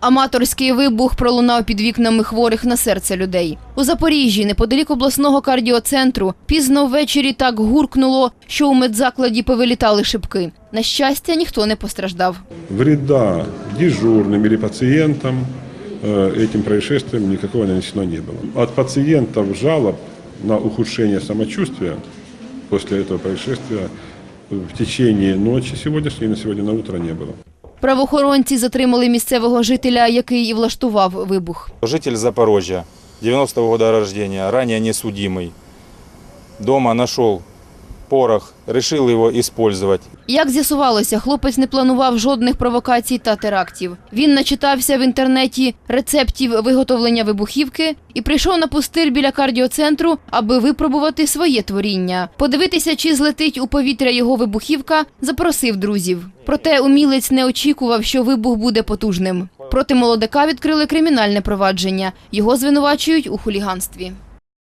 Аматорський вибух пролунав під вікнами хворих на серце людей. У Запоріжжі, неподалік обласного кардіоцентру, пізно ввечері так гуркнуло, що у медзакладі повилітали шибки. На щастя, ніхто не постраждав. Вреда дежурным или пациентам э, этим происшествием никакого нанесено не было. От пациентов жалоб на ухудшение самочувствия после этого происшествия в течение ночи сегодняшней и на сегодня на утро не было. Правоохоронці затримали місцевого жителя, який і влаштував вибух. Житель Запорожжя, 90-го года рождения, не несудимый. Дома нашел порох, решил его использовать. Як з'ясувалося, хлопець не планував жодних провокацій та терактів. Він начитався в інтернеті рецептів виготовлення вибухівки і прийшов на пустир біля кардіоцентру, аби випробувати своє творіння. Подивитися, чи злетить у повітря його вибухівка, запросив друзів. Проте умілець не очікував, що вибух буде потужним. Проти молодика відкрили кримінальне провадження. Його звинувачують у хуліганстві.